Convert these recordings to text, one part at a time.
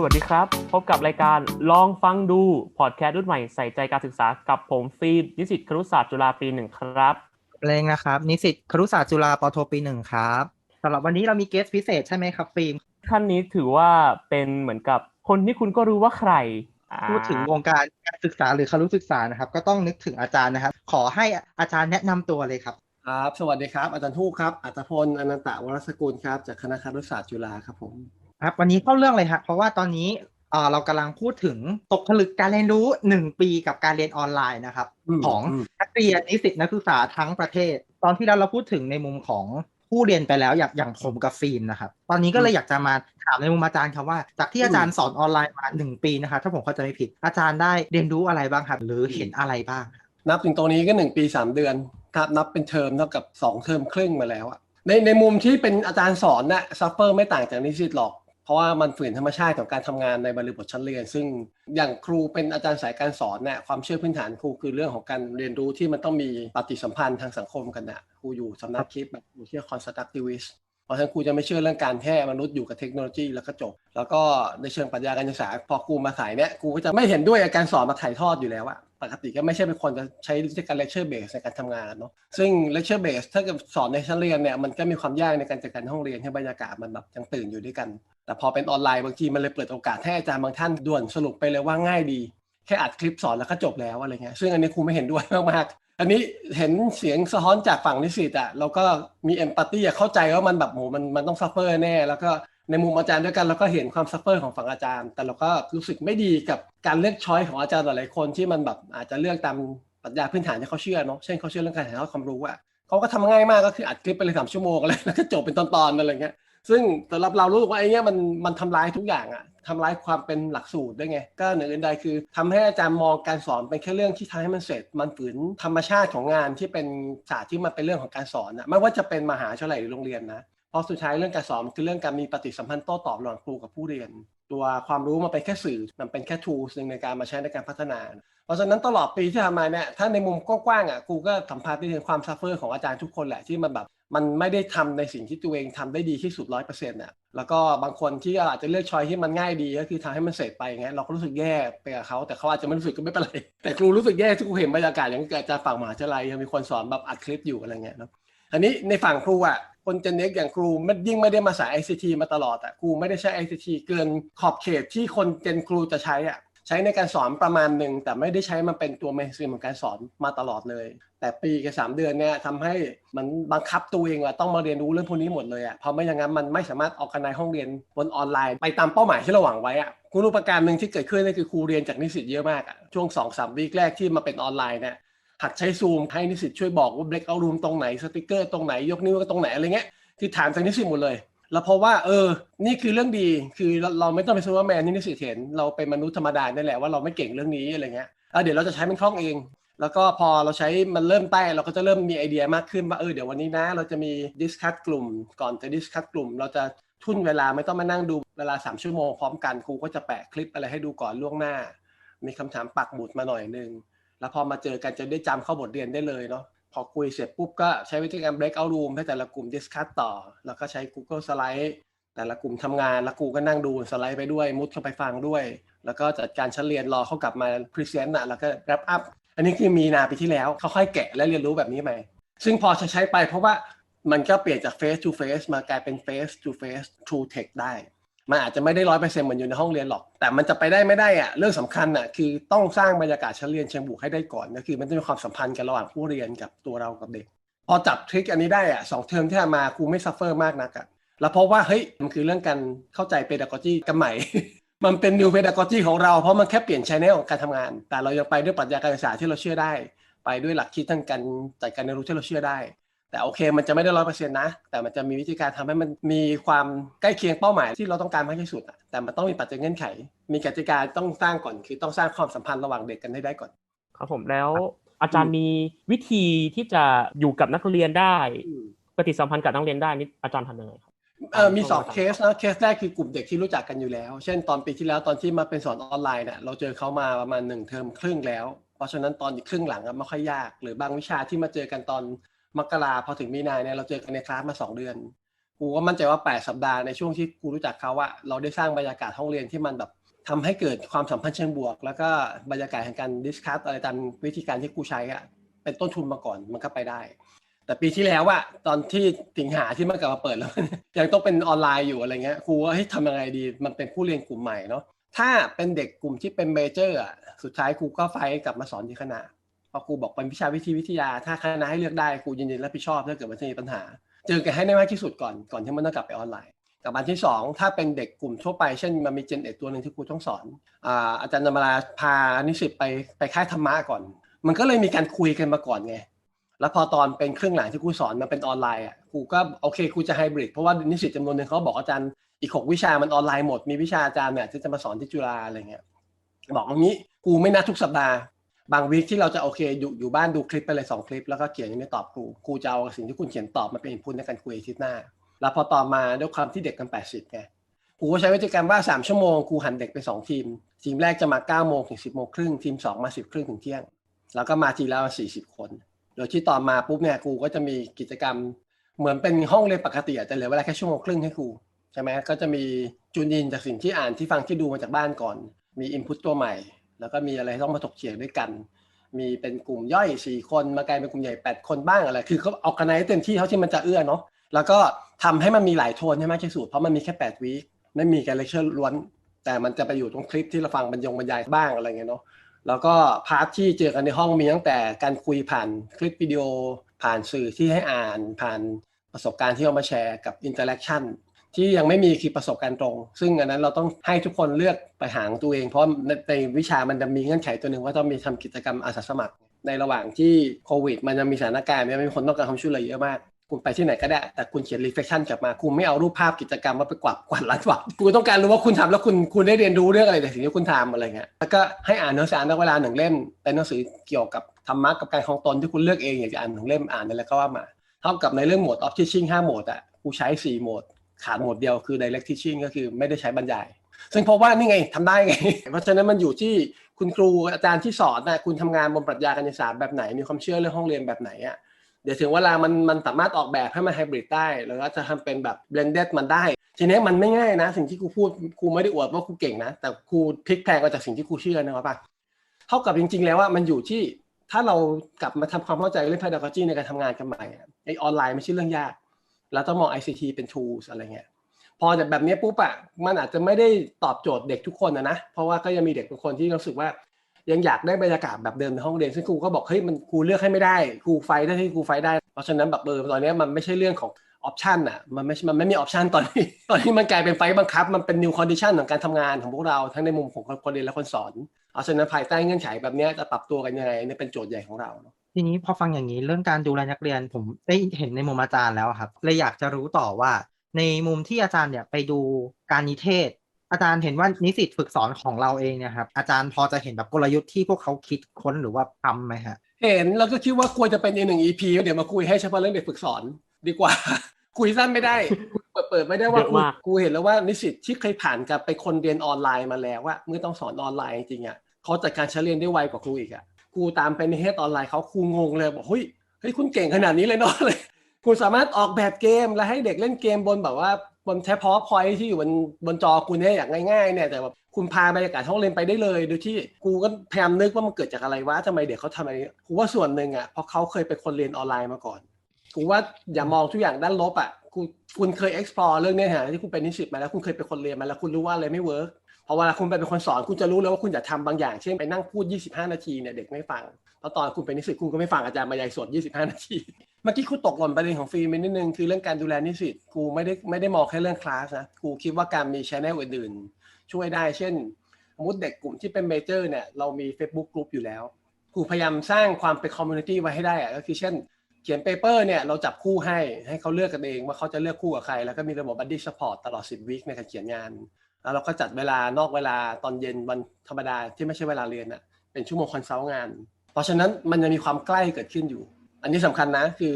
สวัสดีครับ พบกับรายการลองฟังดูพอดแคสต์รุ่นใหม่ใส่ใจการศึกษากับผมฟิล์มนิสิตครุศาสตร์จุฬาปีหนึ่งครับเพลงนะครับ นิสิตครุศาสตร์จุฬาปอโทปีหนึ่งครับสำหรับวันนี้เรามีเกสพิเศษใช่ไหมครับฟิล์มท่านนี้ถือว่าเป็นเหมือนกับคนที่คุณก็รู้ว่าใครอ่าพูดถึงวงการการศึกษาหรือคารุศึกษานะครับ ก็ต้องนึกถึงอาจารย์นะครับ ขอให้อาจารย์แนะนำตัวเลยครับครับ สวัสดีครับ อาจารย์ทูกครับอัตพลอนันตะวรสกุลครับจากคณะครุศาสตร์จุฬาครับผม ครับวันนี้เข้าเรื่องเลยครับเพราะว่าตอนนี้เอ่อเรากำลังพูดถึงตกผลึกการเรียนรู้หนึ่งปีกับการเรียนออนไลน์นะครับอืมของอืมนักเรียนนิสิตนักศึกษาทั้งประเทศ ตอนที่แล้วเราพูดถึงในมุมของผู้เรียนไปแล้วอย่างอย่างผมกับฟิล์มนะครับ ตอนนี้ก็เลยอยากจะมาถามในมุมอาจารย์ครับว่า จากที่อาจารย์สอนออนไลน์มาหนึ่งปีนะครับถ้าผมเข้าใจไม่ผิด อาจารย์ได้เรียนรู้อะไรบ้างครับหรือเห็นอะไรบ้าง นับถึงตรงนี้ก็หนึ่งปีสามเดือนครับนับเป็นเทอมเท่ากับสองเทอมครึ่งมาแล้วอะในในมุมที่เป็นอาจารย์สอนน่ะซัฟเฟอร์ไม่ต่างจากนิสิตหรอก เพราะว่ามันฝืนธรรมชาติของการทำงานในบริบทชั้นเรียน ซึ่งอย่างครูเป็นอาจารย์สายการสอนเนี่ยความเชื่อพื้นฐานครูคือเรื่องของการเรียนรู้ที่มันต้องมีปฏิสัมพันธ์ทางสังคมกันน่ะครูอยู่สำนักคิดแบบครูเชื่อ constructivist เพราะฉะนั้นครูจะไม่เชื่อเรื่องการแค่มนุษย์อยู่กับเทคโนโลยีแล้วก็จบ แล้วก็ในเชิงปรัชญาการศึกษาพอครูมาสายเนี่ยครูก็จะไม่เห็นด้วยกับการสอนมาถ่ายทอดอยู่แล้วอะ ปกติก็ไม่ใช่เป็นคนจะใช้วิธีการ lecture base ในการทำงานเนาะซึ่ง lecture base ถ้าเกิดสอนในชั้นเรียนเนี่ยมันก็มีความยากในการจัดการห้องเรียนให้บรรยากาศมันแบบยังตื่นอยู่ด้วยกัน แต่พอเป็นออนไลน์บางทีมันเลยเปิดโอกาสให้อาจารย์บางท่านด่วนสรุปไปเลยว่าง่ายดี แค่อัดคลิปสอนแล้วก็จบแล้วอะไรเงี้ยซึ่งอันนี้ครูไม่เห็นด้วยมากๆอันนี้เห็นเสียงสะท้อนจากฝั่งนิสิตอะเราก็มีเอมพัตตี้เข้าใจว่ามันแบบโหมันมันต้องซัฟเฟอร์แน่แล้วก็ ในมุมอาจารย์ด้วยกันเราก็เห็นความซัฟเฟอร์ของฝั่งอาจารย์ แต่เราก็รู้สึกไม่ดีกับการเลือกช้อยของอาจารย์หลายๆคนที่มันแบบอาจจะเลือกตามปรัชญาพื้นฐานที่เขาเชื่อเนาะเช่นเขาเชื่อเรื่องการถ่ายทอดความรู้อะเขาก็ทำง่ายมากก็คืออัดคลิปไปเลยสามชั่วโมงอะไรแล้วก็จบเป็นตอนๆอะไรเงี้ยซึ่งสำหรับเรารู้สึกว่าไอ้เนี้ยมันมันทำร้ายทุกอย่างอะทำร้ายความเป็นหลักสูตรด้วยไง ก็เหนืออื่นใดคือทำให้อาจารย์มองการสอนเป็นแค่เรื่องที่ทำให้มันเสร็จ มันฝืนธรรมชาติของงานที่เป็นศาสตร์ที่มันเป็นเรื่องของการสอนอะไม่ว่าจะเป็นมหาวิทยาลัยหรือโรงเรียนนะ เพราะสุดท้ายเรื่องการสอนคือเรื่องการมีปฏิสัมพันธ์โต้ตอบระหว่างครูกับผู้เรียน ตัวความรู้มันเป็นแค่สื่อมันเป็นแค่ tools หนึ่งในการมาใช้ในการพัฒนา เพราะฉะนั้นตลอดปีที่ทำมาเนี่ยถ้าในมุมกว้างๆอะครูก็สัมผัสได้ถึงความซัฟเฟอร์ของอาจารย์ทุกคนแหละที่มันแบบมันไม่ได้ทำในสิ่งที่ตัวเองทำได้ดีที่สุดร้อยเปอร์เซ็นต์อะแล้วก็บางคนที่อาจจะเลือกชอยที่มันง่ายดีก็คือทำให้มันเสร็จไปงเงี้ยเราก็รู้สึกแย่ไปกับเขาแต่เขาอาจจะไม่รู้สึกก็ไม่เป็นไรแต่ครูรู้สึกแย่ที่ครูเห็นบรรยากาศอย่างอาจารย์ฝั่งมหาวิทยาลัยยังมีคนสอนแบบอัดคลิปอยู่อะไรเงี้ยเนาะอันนี้ในฝั่งครูอะ คนเจนเน็กอย่างครูไม่ยิ่งไม่ได้มาสาย ICT มาตลอดอะครูไม่ได้ใช้ ICT เกินขอบเขตที่คนเจนครูจะใช้อะใช้ในการสอนประมาณหนึ่งแต่ไม่ได้ใช้มันเป็นตัวเมนสตรีมของการสอนมาตลอดเลย แต่ปีกับสามเดือนเนี่ยทำให้มันบังคับตัวเองว่าต้องมาเรียนรู้เรื่องพวกนี้หมดเลยอะเพราะไม่อย่างนั้นมันไม่สามารถออกกันในห้องเรียนบนออนไลน์ ไปตามเป้าหมายที่เราหวังไว้อะคุณรู้ประการหนึ่งที่เกิดขึ้นนี่คือครูเรียนจากนิสิตเยอะมากอะช่วงสองสามวีคแรกที่มาเป็นออนไลน์เนี่ย หัดใช้ซูมให้นิสิตช่วยบอกว่าเบรกเอารูมตรงไหนสติกเกอร์ตรงไหนยกนิ้วตรงไหนอะไรเงี้ยคือถามจากนิสิตหมดเลย แล้วเพราะว่า เออ นี่คือเรื่องดีคือเราเราไม่ต้องไปซูเปอร์แมนที่นิสิตเห็นเราเป็นมนุษย์ธรรมดานี่แหละว่าเราไม่เก่งเรื่องนี้อะไรเงี้ยเเดี๋ยวเราจะใช้มันคล่องเอง แล้วก็พอเราใช้มันเริ่มใต้เราก็จะเริ่มมีไอเดียมากขึ้นว่าเออเดี๋ยววันนี้นะ เราจะมีดิสคัตกลุ่ม ก่อนจะดิสคัตกลุ่ม เราจะทุ่นเวลาไม่ต้องมานั่งดูเวลา 3 ชั่วโมงพร้อมกันครูก็จะแปะคลิปอะไรให้ดูก่อนล่วงหน้า มีคำถามปักหมุดมาหน่อยนึง แล้วพอมาเจอกันจะได้จำเข้าบทเรียนได้เลยเนาะพอคุยเสร็จปุ๊บก็ใช้วิธีการ break out room ให้แต่ละกลุ่ม discuss ต่อ แล้วก็ใช้ Google Slide แต่ละกลุ่มทำงานแล้วกูก็นั่งดูสไลด์ไปด้วยมุดเข้าไปฟังด้วย แล้วก็จัดการชั้นเรียนรอเขากลับมา present นะแล้วก็ wrap up อันนี้คือมีนาปีที่แล้วเขาค่อยแกะและเรียนรู้แบบนี้ไหมซึ่งพอใช้ไปเพราะว่ามันก็เปลี่ยนจาก face to face มากลายเป็น face to face true tech ได้ มันอาจจะไม่ได้ร้อยเปอร์เซ็นต์เหมือนอยู่ในห้องเรียนหรอก แต่มันจะไปได้ไม่ได้อะเรื่องสำคัญอะคือต้องสร้างบรรยากาศชั้นเรียนเชิงบวกให้ได้ก่อนก็คือมันต้องมีความสัมพันธ์กันระหว่างผู้เรียนกับตัวเรากับเด็ก พอจับทริคอันนี้ได้อะสองเทอมที่ามาครูไม่ซัฟเฟอร์มากนักอะแล้วเพราะว่าเฮ้ยมันคือเรื่องการเข้าใจเปดากอจีกันใหม่มันเป็น new pedagogy ของเราเพราะมันแค่เปลี่ยนชแนลของการทำงาน แต่เรายังไปด้วยปรัชญาการศึกษาที่เราเชื่อได้ ไปด้วยหลักคิดทางการจัดการเรียนรู้ที่เราเชื่อได้ แต่โอเคมันจะไม่ได้ร้อยเปอร์เซ็นต์นะ แต่มันจะมีวิธีการทำให้มันมีความใกล้เคียงเป้าหมายที่เราต้องการมากที่สุดอะแต่มันต้องมีปัจจัยเงื่อนไข มีกติกาต้องสร้างก่อน คือต้องสร้างความสัมพันธ์ระหว่างเด็กกันให้ได้ก่อน ครับผมแล้วอาจารย์มีวิธีที่จะอยู่กับนักเรียนได้ ปฏิสัมพันธ์กับนักเรียนได้นี่อาจารย์ทำยังไงครับเออมีสองเคสนะเคสแรกคือกลุ่มเด็กที่รู้จักกันอยู่แล้ว เช่นตอนปีที่แล้วตอนที่มาเป็นสอนออนไลน์เนี่ยเราเจอเขามาประมาณหนึ่งเทอมครึ่งแล้ว เพราะฉะนั้นตอนอีกครึ่งหลังอะไม่ค่อยยาก หรือบางวิชาที่มาเจอกันตอน มกราพอถึงมีนาเนี่ยเราเจอกันในคลาสมาสองเดือน กูก็มั่นใจว่า8สัปดาห์ในช่วงที่กูรู้จักเขาว่าเราได้สร้างบรรยากาศห้องเรียนที่มันแบบทำให้เกิดความสัมพันธ์เชิงบวก แล้วก็บรรยากาศแห่งการดิสคัสอะไรตามวิธีการที่กูใช้อะเป็นต้นทุนมาก่อนมันก็ไปได้ แต่ปีที่แล้วอะตอนที่สิงหาที่มันกลับมาเปิดแล้วยังต้องเป็นออนไลน์อยู่อะไรเงี้ยครูว่าเฮ้ยทำยังไงดีมันเป็นผู้เรียนกลุ่มใหม่เนาะถ้าเป็นเด็กกลุ่มที่เป็นเมเจอร์อะสุดท้ายครูก็ไฟกลับมาสอนที่คณะ อครูบอกเป็นวิชาวิทยวิทยา ถ้าคณะให้เลือกได้ครูยินดีรับผิดชอบถ้าเกิดมันจะมีปัญหา เจอกันให้ได้มากที่สุดก่อนก่อนที่มันต้องกลับไปออนไลน์กับอันที่สองถ้าเป็นเด็กกลุ่มทั่วไปเช่นมันมีเจนเอ็ดตัวหนึ่งที่ครูต้องสอนอาอาจารย์นมาลาพานิสิตไปไปค่ายธรรมะก่อน มันก็เลยมีการคุยกันมาก่อนไงแล้วพอตอนเป็นเครื่องหลังที่ครูสอนมันเป็นออนไลน์อะครูก็โอเคครูจะไฮบริดเพราะว่านิสิตจำนวนหนึ่งเขาบอกอาจารย์อีกหกวิชามันออนไลน์หมดมีวิชาอาจารย์เนี่ยที่จะมาสอนที่จุฬาอะไรเงี้ยบอกอย่างนี้ครูไม่นัดทุกสัปดาห์ บางวีคที่เราจะโอเคอยู่อยู่บ้านดูคลิปไปเลยสองคลิป แล้วก็เขียนยังไม่ตอบครูครูจะเอาสิ่งที่คุณเขียนตอบมาเป็นอินพุตในการคุยอาทิตย์หน้า แล้วพอต่อมาด้วยความที่เด็กกัน 80ไงครูก็ใช้วิธีการว่า 3 ชั่วโมงครูหันเด็กไป2ทีม ทีมแรกจะมา9โมงถึง10โมงครึ่งทีม 2 มา 10ครึ่งถึงเที่ยง แล้วก็มาทีละ40 คน โดยที่ต่อมาปุ๊บเนี่ยครูก็จะมีกิจกรรมเหมือนเป็นห้องเรียนปกติอะแต่เหลือเวลาแค่ชั่วโมงครึ่งให้ครูใช่ไหมก็จะมีจุนยินจากสิ่งที่อ่านที่ฟังที่ดูมาจากบ้านก่อน มีอินพุตตัวใหม่ แล้วก็มีอะไรต้องมาถกเถียงด้วยกัน มีเป็นกลุ่มย่อย 4 คนมากลายเป็นกลุ่มใหญ่ 8 คนบ้างอะไร คือเขาเอาคะแนนเต็มที่เท่าที่มันจะเอื้อเนาะ แล้วก็ทำให้มันมีหลายโทนให้มากที่สุด เพราะมันมีแค่8วีคไม่มีการเลคเชอร์ล้วน แต่มันจะไปอยู่ตรงคลิปที่เราฟังบรรยงบรรยายบ้างอะไรเงี้ยเนาะ แล้วก็พาร์ทที่เจอกันในห้องมีตั้งแต่การคุยผ่านคลิปวิดีโอ ผ่านสื่อที่ให้อ่าน ผ่านประสบการณ์ที่เอามาแชร์กับอินเตอร์แอคชั่น ที่ยังไม่มีคือประสบการณ์ตรง ซึ่งอันนั้นเราต้องให้ทุกคนเลือกไปหางตัวเอง เพราะในในวิชามันจะมีเงื่อนไขตัวหนึ่งว่าต้องมีทำกิจกรรมอาสาสมัคร ในระหว่างที่โควิด มันยังมีสถานการณ์เนี่ยมีคนต้องการความช่วยเหลือเยอะมากคุณไปที่ไหนก็ได้ แต่คุณเขียน reflection กลับมาคุณไม่เอารูปภาพกิจกรรมมาไปกวาดกวาดล้านวัดคุณต้องการรู้ว่าคุณทำแล้วคุณคุณได้เรียนรู้เรื่องอะไรในสิ่งที่คุณทำอะไรเงี้ยแล้วก็ให้อ่านหนังสืออ่านเวลาหนึ่งเล่มเป็นหนังสือเกี่ยวกับธรรมะกับการครองตนที่คุณเลือกเองอยากจะอ่านหนึ่งเล่มอ่านอะไรก็ว่ามาเท่ากับในเรื่องโหมด of teaching 5โหมดอะกูใช้ 4 โหมด ขาดโหมดเดียวคือ direct teaching ก็คือไม่ได้ใช้บรรยาย ซึ่งเพราะว่านี่ไงทำได้ไง เพราะฉะนั้นมันอยู่ที่คุณครูอาจารย์ที่สอนนะคุณทำงานบนปรัชญาการศึกษาแบบไหน มีความเชื่อเรื่องห้องเรียนแบบไหนอะเดี๋ยวถึงเวลามันมันสามารถออกแบบให้มันไฮบริดได้แล้วก็จะทำเป็นแบบ blended มันได้ ทีนี้มันไม่ง่ายนะ สิ่งที่ครูพูดครูไม่ได้อวดว่าครูเก่งนะ แต่ครูพลิกแพลงมาจากสิ่งที่ครูเชื่อนะครับป่ะเท่ากับจริง ๆ แล้วว่ามันอยู่ที่ถ้าเรากลับมาทำความเข้าใจเรื่อง pedagogy ในการทำงานกันใหม่อะไอออนไลน์ไม่ใช่เรื่องยาก เราต้องมอง ICT เป็น tools อะไรเงี้ยพอแบบนี้ปุ๊บอะมันอาจจะไม่ได้ตอบโจทย์เด็กทุกคนนะนะ เพราะว่าก็ยังมีเด็กบางคนที่รู้สึกว่า ยังอยากได้บรรยากาศแบบเดิมในห้องเรียนซึ่งครูก็บอกเฮ้ยมันครูเลือกให้ไม่ได้ครูไฟได้ที่ครูไฟได้ เพราะฉะนั้นแบบเออตอนนี้มันไม่ใช่เรื่องของออปชันอะมันไม่มันไม่มีออปชันตอนนี้ ตอนนี้มันกลายเป็นไฟบังคับ มันเป็นนิวคอนดิชันของการทำงานของพวกเราทั้งในมุมของคนเรียนและคนสอนเพราะฉะนั้นภายใต้เงื่อนไขแบบนี้จะปรับตัวกันยังไงนี่เป็นโจทย์ใหญ่ของเรา ทีนี้พอฟังอย่างนี้เรื่องการดูแลนักเรียนผมได้เห็นในมุมอาจารย์แล้วครับเลยอยากจะรู้ต่อว่า ในมุมที่อาจารย์เนี่ยไปดูการนิเทศ อาจารย์เห็นว่านิสิตฝึกสอนของเราเองเนี่ยครับอาจารย์พอจะเห็นแบบกลยุทธ์ที่พวกเขาคิดค้นหรือว่าทำไหมฮะเห็นแล้วก็คิดว่าควรจะเป็นอีกหนึ่ง EP เดี๋ยวมาคุยให้เฉพาะเรื่องเด็กฝึกสอนดีกว่า คุยสั้นไม่ได้เปิดเปิดไม่ได้ว่าเยอะมากครูเห็นแล้วว่านิสิตที่เคยผ่านกับไปคนเรียนออนไลน์มาแล้วว่าเมื่อต้องสอนออนไลน์จริงๆอะเขาจัดการชั้นเรียนได้ไวกว่าครูอีกอะ ครูตามไปในเทศออนไลน์เขาครูงงเลยบอกเฮ้ยเฮ้ยคุณเก่งขนาดนี้เลยเนาะเลยคุณสามารถออกแบบเกมและให้เด็กเล่นเกมบนแบบว่าบนแท็บพอพอยที่อยู่บนบนจอคุณเนี่ยอย่างง่ายๆเนี่ยแต่แบบคุณพาบรรยากาศห้องเรียนไปได้เลย โดยที่กูก็พยายามนึกว่ามันเกิดจากอะไรวะทำไมเด็กเขาทำอะไรกูว่าส่วนหนึ่งอะเพราะเขาเคยเป็นคนเรียนออนไลน์มาก่อนกูว่าอย่ามองทุกอย่างด้านลบอะคุณคุณเคย explore เรื่องเนี้ยฮะที่คุณเป็นนิสิตมาแล้วคุณเคยเป็นคนเรียนมาแล้วคุณรู้ว่าอะไรไม่เวิร์ก พอเวลาคุณเป็นคนสอนคุณจะรู้แล้วว่าคุณจะทำบางอย่าง เช่นไปนั่งพูด 25 นาทีเนี่ยเด็กไม่ฟังเพราะตอนคุณเป็นนิสิตคุณก็ไม่ฟังอาจารย์บรรยายสด 25 นาที เมื่อกี้ครูตกหล่นประเด็นของฟรีไปนิดนึงคือเรื่องการดูแลนิสิตครูไม่ได้ไม่ได้มองแค่เรื่องคลาสนะครูคิดว่าการมีชแนลอื่นๆ ช่วยได้ เช่นสมมติเด็กกลุ่มที่เป็นเมเจอร์เนี่ยเรามี Facebook กลุ่มอยู่แล้วครูพยายามสร้างความเป็นคอมมูนิตี้ไว้ให้ได้อะก็คือเช่นเขียนเปเปอร์เนี่ยเราจับคู่ให้ให้เขาเลือกกันเองว่าเขาจะเลือกคู่กับใคร แล้วก็มีระบบบัดดี้สปอร์ตตลอด 10วีคในการเขียนงาน แล้วเราก็จัดเวลานอกเวลาตอนเย็นวันธรรมดาที่ไม่ใช่เวลาเรียนอะเป็นชั่วโมงคอนซัลท์งาน เพราะฉะนั้นมันจะมีความใกล้เกิดขึ้นอยู่ อันนี้สำคัญนะคือ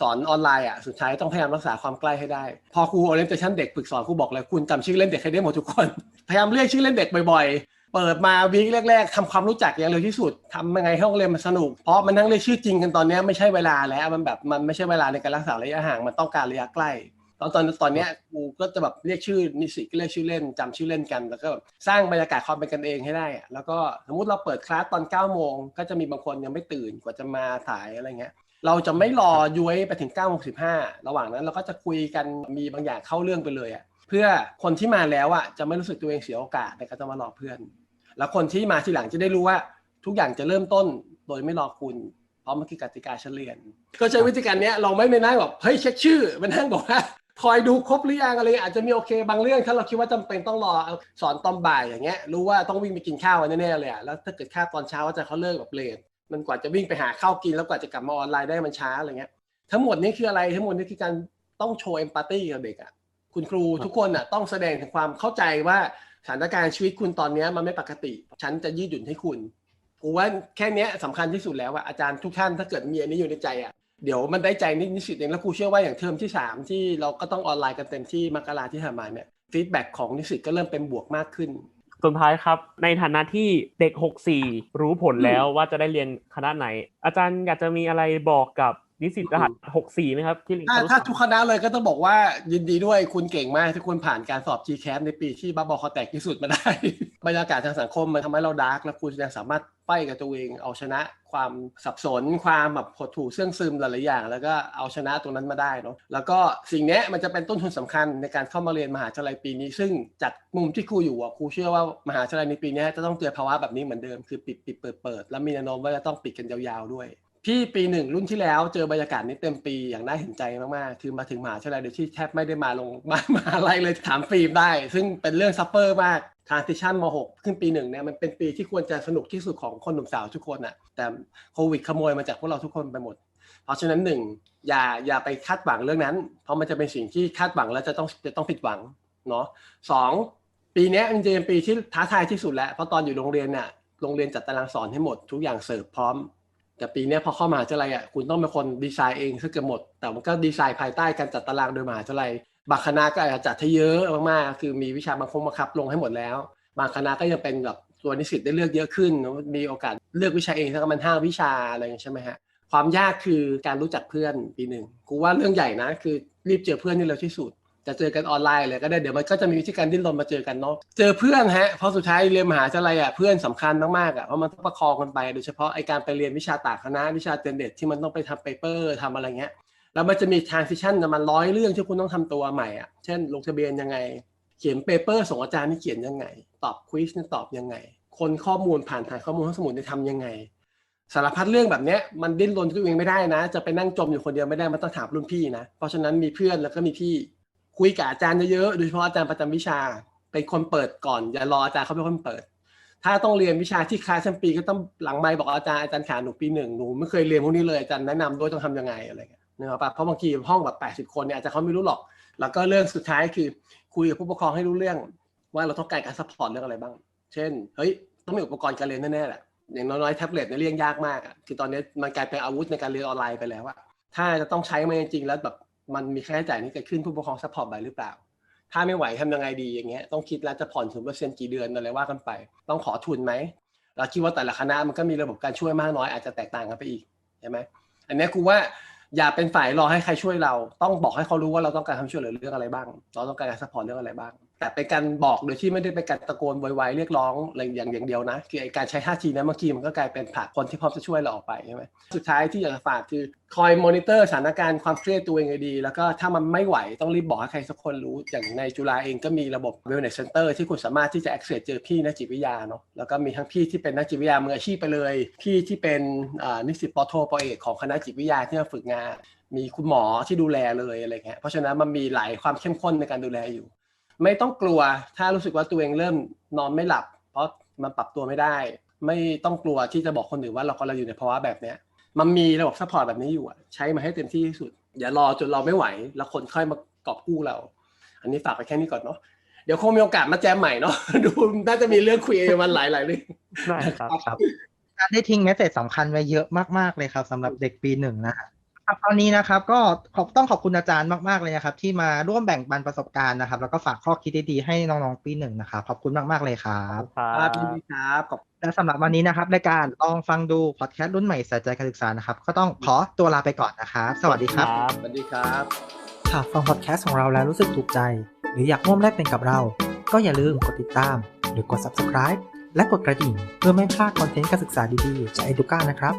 สอนออนไลน์อะสุดท้ายต้องพยายามรักษาความใกล้ให้ได้ พอครูโอเรียนเตชันเด็กฝึกสอนครูบอกเลยคุณจำชื่อเล่นเด็กให้ได้หมดทุกคน พยายามเรียกชื่อเล่นเด็กบ่อยๆ เปิดมาวีคแรกๆทำความรู้จักอย่างเร็วที่สุดทำยังไงให้ห้องเรียนมันสนุก เพราะมันนั่งเรียกชื่อจริงกันตอนนี้ไม่ใช่เวลาแล้วมันแบบมันไม่ใช่เวลาในการรักษาระยะห่างมันต้องการระยะใกล้ ตอนตอนตอนเนี้ยครูก็จะแบบเรียกชื่อนิสิตก็เรียกชื่อเล่นจำชื่อเล่นกัน แล้วก็แบบสร้างบรรยากาศความเป็นกันเองให้ได้อะแล้วก็สมมติเราเปิดคลาสตอน9ก้าโมงก็จะมีบางคนยังไม่ตื่นกว่าจะมาสายอะไรเงี้ยเราจะไม่รอย้วยไปถึง9ก้าโมงสิระหว่างนั้นเราก็จะคุยกันมีบางอย่างเข้าเรื่องไปเลยอะเพื่อคนที่มาแล้วอะจะไม่รู้สึกตัวเองเสียโอกาสในการจะมารอเพื่อน แล้วคนที่มาทีหลังจะได้รู้ว่าทุกอย่างจะเริ่มต้นโดยไม่รอคุณเพราะมันคือกติกาชั้นเรียน ก็ใช้วิธีการเนี้ยเราไม่ไปนั่งแบบเฮ้ยเช็คชื่อมานั่งบอกว่า คอยดูครบหรือยังอะไรอาจจะมีโอเคบางเรื่องถ้าเราคิดว่าจำเป็นต้องรอสอนตอนบ่ายอย่างเงี้ยรู้ว่าต้องวิ่งไปกินข้าวแน่ๆเลยอะแล้วถ้าเกิดข้าวตอนเช้าก็จะเขาเลิกแบบเลทมันกว่าจะวิ่งไปหาข้าวกินแล้วกว่าจะกลับมาออนไลน์ได้มันช้าอะไรเงี้ยทั้งหมดนี้คืออะไรทั้งหมดนี้คือการต้องโชว์เอมพัตตี้กับเด็กอะคุณครูทุกคนอะต้องแสดงถึงความเข้าใจว่าสถานการณ์ชีวิตคุณตอนนี้มันไม่ปกติ ฉันจะยืดหยุ่นให้คุณกูว่าแค่นี้ยสำคัญที่สุดแล้วอะอาจารย์ทุกท่านถ้าเกิดมีอันนี้อยู่ในใจอะ เดี๋ยวมันได้ใจนินิสิตเองแล้วครูเชื่อว่าอย่างเทอมที่ 3 ที่เราก็ต้องออนไลน์กันเต็มที่มกราที่ผ่านมาเนี่ยฟีดแบ็กของนิสิตก็เริ่มเป็นบวกมากขึ้นสุดท้ายครับ ในฐานะที่เด็ก 64 รู้ผลแล้วว่าจะได้เรียนคณะไหน อาจารย์อยากจะมีอะไรบอกกับ นิสิตรหัส64ไหมครับที่เรียนถ้าครุศาถ้าสตร์ทุกคณะเลยก็ต้องบอกว่ายินดีด้วยคุณเก่งมากที่คุณผ่านการสอบ GCAT ในปีที่บ้าบอคอแตกที่สุดมาได้ บรรยากาศทางสังคมมันทำให้เราดาร์กแล้วคุณยังสามารถไฟกับตัวเอง เอาชนะความสับสน ความแบบหดหู่เสื่องซึมหลายๆอย่าง แล้วก็เอาชนะตรงนั้นมาได้เนาะแล้วก็สิ่งเนี้ยมันจะเป็นต้นทุนสำคัญในการเข้ามาเรียนมหาวิทยาลัยปีนี้ ซึ่งจากมุมที่ครูอยู่อะครูเชื่อว่ามหาวิทยาลัยในปีเนี้ยจะต้องเจอภาวะแบบนี้เหมือนเดิมคือปิดปิดเปิดเปิดแล้วมีแนวโน้มว่าจะต้องปิดกันยาวๆด้วย พี่ปีหนึ่งรุ่นที่แล้วเจอบรรยากาศนี้เต็มปีอย่างน่าเห็นใจมากๆ คือมาถึงมหาวิทยาลัยโดยที่แทบไม่ได้มาลงมามาอะไรเลยถามฟิล์มได้ ซึ่งเป็นเรื่องซัฟเฟอร์มาก transition ม .6 ขึ้นปีหนึ่งเนี่ยมันเป็นปีที่ควรจะสนุกที่สุดของคนหนุ่มสาวทุกคนอะแต่โควิดขโมยมาจากพวกเราทุกคนไปหมด เพราะฉะนั้นหนึ่งอย่าอย่าไปคาดหวังเรื่องนั้น เพราะมันจะเป็นสิ่งที่คาดหวังแล้วจะต้องจะต้องผิดหวังเนาะสองปีนี้มันจะเป็นปีที่ท้าทายที่สุดแล้วเพราะตอนอยู่โรงเรียนเนี่ยโรงเรียนจัดตารางสอนให้หมดทุกอย่างเสิร์ฟพร้อม แต่ปีนี้พอเข้ามหาวิทยาลัยอะคุณต้องเป็นคนดีไซน์เองซะเกือบหมด แต่มันก็ดีไซน์ภายใต้การจัดตารางโดยมหาวิทยาลัย บางคณะก็อาจจะจัดให้เยอะมากๆ คือมีวิชาบางคงบังคับลงให้หมดแล้ว บางคณะก็ยังเป็นแบบตัวนิสิตได้เลือกเยอะขึ้น มีโอกาสเลือกวิชาเองสักประมาณห้าวิชาอะไรอย่างนี้ใช่ไหมฮะ ความยากคือการรู้จักเพื่อนปีหนึ่งกูว่าเรื่องใหญ่นะ คือรีบเจอเพื่อนนี่เร็วที่สุด จะเจอกันออนไลน์เลยก็ได้เดี๋ยวมันก็จะมีวิธีการดิ้นรนมาเจอกันเนาะเจอเพื่อนฮะเพราะสุดท้ายเรียนมหาวิทยาลัยอะเพื่อนสำคัญมากๆอะเพราะมันต้องประคองกันไปโดยเฉพาะไอการไปเรียนวิชาต่างคณะวิชาเตนเด็ดที่มันต้องไปทำเปเปอร์ทำอะไรเงี้ยแล้วมันจะมี transition ประมันร้อยเรื่องที่คุณต้องทำตัวใหม่อะเช่นลงทะเบียนยังไง เขียนเปเปอร์ส่งอาจารย์นี่เขียนยังไง ตอบควิสนี่ตอบยังไง คนข้อมูลผ่านฐานข้อมูลห้องสมุดนี่ทำยังไงสารพัดเรื่องแบบเนี้ยมันดิ้นรนตัวเองไม่ได้นะ จะไปนั่งจมอยู่คนเดียวไม่ได้มันต้องถามรุ่นพี่นะ เพราะฉะนั้นมีเพื่อนแล้วก็มีพี่ คุยกับอาจารย์เยอะๆ โดยเฉพาะอาจารย์ประจำวิชา เป็นคนเปิดก่อน อย่ารออาจารย์เขาเป็นคนเปิด ถ้าต้องเรียนวิชาที่คลาสชั้นปีก็ต้องหลังไมค์บอกอาจารย์อาจารย์ขาหนูปีหนึ่งหนูไม่เคยเรียนพวกนี้เลยอาจารย์แนะนำด้วยต้องทำยังไงอะไรเงี้ยนะครับปะเพราะบางทีห้องแบบแปดสิบคนเนี่ยอาจจะเขาไม่รู้หรอก แล้วก็เรื่องสุดท้ายคือคุยกับผู้ปกครองให้รู้เรื่อง ว่าเราต้องการการซัพพอร์ตเรื่องอะไรบ้าง เช่น เฮ้ย ต้องมีอุปกรณ์การเรียนแน่ๆแหละอย่างน้อยๆแท็บเล็ตเนี่ยเรียกยากมากอะคือตอนนี้มันกลายเป็นอาวุธในการเรียนออนไลน์ไปแล้วอะถ้าจะต้องใช้มันจริงๆแล้วแบบ มันมีค่าใช้จ่ายนี้เกิดขึ้นผู้ปกครองซัพพอร์ตไหวหรือเปล่า ถ้าไม่ไหวทำยังไงดีอย่างเงี้ยต้องคิดแล้วจะผ่อนถึงเปอร์เซ็นต์กี่เดือนอะไรว่ากันไป ต้องขอทุนไหมเราคิดว่าแต่ละคณะมันก็มีระบบการช่วยมากน้อยอาจจะแตกต่างกันไปอีกใช่ไหมอันนี้กูว่าอย่าเป็นฝ่ายรอให้ใครช่วยเรา ต้องบอกให้เขารู้ว่าเราต้องการคำช่วยเหลือเรื่องอะไรบ้าง เราต้องการการซัพพอร์ตเรื่องอะไรบ้าง แต่เป็นการบอกโดยที่ไม่ได้เป็นการตะโกนไวๆเรียกร้องอะไรอย่างอย่างเดียวนะคือไอการใช้ท่าทีนั้นบางทีมันก็กลายเป็นผลักคนที่พร้อมจะช่วยเราออกไปใช่ไหมสุดท้ายที่อยากจะฝากคือคอยมอนิเตอร์สถานการณ์ความเครียดตัวเองดี แล้วก็ถ้ามันไม่ไหวต้องรีบบอกให้ใครสักคนรู้ อย่างในจุฬาเองก็มีระบบ wellness center ที่คุณสามารถที่จะ access เจอพี่นักจิตวิทยาเนาะแล้วก็มีทั้งพี่ที่เป็นนักจิตวิทยามืออาชีพไปเลย พี่ที่เป็นนิสิตปอโทปอเอกของคณะจิตวิทยาที่มาฝึกงาน มีคุณหมอที่ดูแลเลยอะไรเงี้ยเพราะฉะนั้นมันมีหลายความเข้มข้นในการดูแลอยู่ ไม่ต้องกลัวถ้ารู้สึกว่าตัวเองเริ่มนอนไม่หลับ เพราะมันปรับตัวไม่ได้ ไม่ต้องกลัวที่จะบอกคนอื่นว่าเรากำลังอยู่ในภาวะแบบเนี้ยมันมีระบบซัพพอร์ตแบบนี้อยู่อะใช้มาให้เต็มที่ที่สุด อย่ารอจนเราไม่ไหว แล้วคนค่อยมากอบกู้เรา อันนี้ฝากไปแค่นี้ก่อนเนาะเดี๋ยวคงมีโอกาสมาแจมใหม่เนาะดูน่าจะมีเรื่องคุยกันมันหลายหลายๆเรื่องได้ครับครับการได้ทิ้งเมสเซจสำคัญไว้เยอะมากๆเลยครับสำหรับเด็กปีหนึ่งนะฮะ ครับตอนนี้นะครับก็ขอบต้องขอบคุณอาจารย์มากๆเลยนะครับ ที่มาร่วมแบ่งปันประสบการณ์นะครับ แล้วก็ฝากข้อคิดดีๆให้น้องๆปีหนึ่งนะครับขอบคุณมากๆเลยครับครัครับบยินดีครับขอบและสำหรับวันนี้นะครับรายการลองฟังดูพอดแคสต์รุ่นใหม่ใส่ใจการศึกษานะครับ ก็ต้องขอตัวลาไปก่อนนะครับ สวัสดีครับครับสวัสดีครับหากฟังพอดแคสต์ของเราแล้วรู้สึกถูกใจ หรืออยากร่วมแลกเป็นกับเรา ก็อย่าลืมกดติดตาม หรือกด subscribe และกดกระดิ่งเพื่อไม่พลาดคอนเทนต์การศึกษาดีๆจาก Educa นะครับ